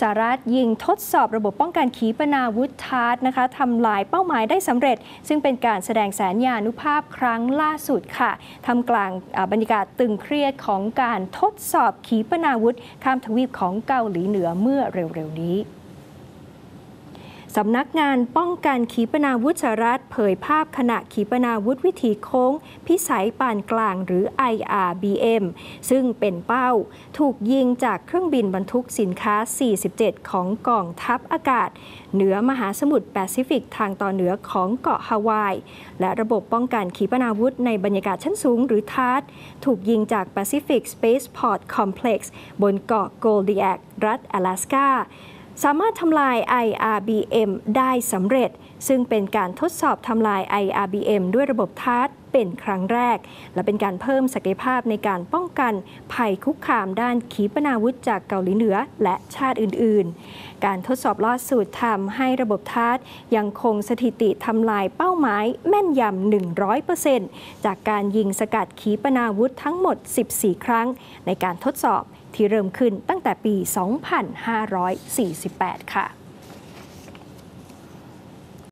สหรัฐยิงทดสอบระบบป้องกันขีปนาวุธทาร์ตนะคะทำลายเป้าหมายได้สำเร็จ ซึ่งเป็นการแสดงแสนยานุภาพครั้งล่าสุดค่ะทำกลางบรรยากาศตึงเครียดของการทดสอบขีปนาวุธ ข้ามทวีปของเกาหลีเหนือเมื่อเร็วๆนี้ สำนักงานป้องกันขีปนาวุธสหรัฐเผยภาพขณะขีปนาวุธวิถีโค้ง พิสัยปานกลางหรือ IRBM ซึ่งเป็นเป้า ถูกยิงจากเครื่องบินบรรทุกสินค้า 47 ของกองทัพอากาศ เหนือมหาสมุทรแปซิฟิกทางตอนเหนือของเกาะฮาวาย และระบบป้องกันขีปนาวุธในบรรยากาศชั้นสูงหรือทาร์ถูกยิงจาก Pacific Spaceport Complex บนเกาะโกลดีแอกรัฐแอลาสกา สามารถทำลาย IRBM ได้สำเร็จ ซึ่งเป็นการทดสอบทำลาย IRBM ด้วยระบบทาร์ตเป็นครั้งแรก และเป็นการเพิ่มศักยภาพในการป้องกันภัยคุกคามด้านขีปนาวุธจากเกาหลีเหนือและชาติอื่น ๆ การทดสอบล่าสุดทำให้ระบบทาร์ตยังคงสถิติทำลายเป้าหมายแม่นยำ 100%จากการยิงสกัดขีปนาวุธทั้งหมด 14 ครั้ง ในการทดสอบที่เริ่มขึ้นตั้งแต่ปี 2548 ค่ะ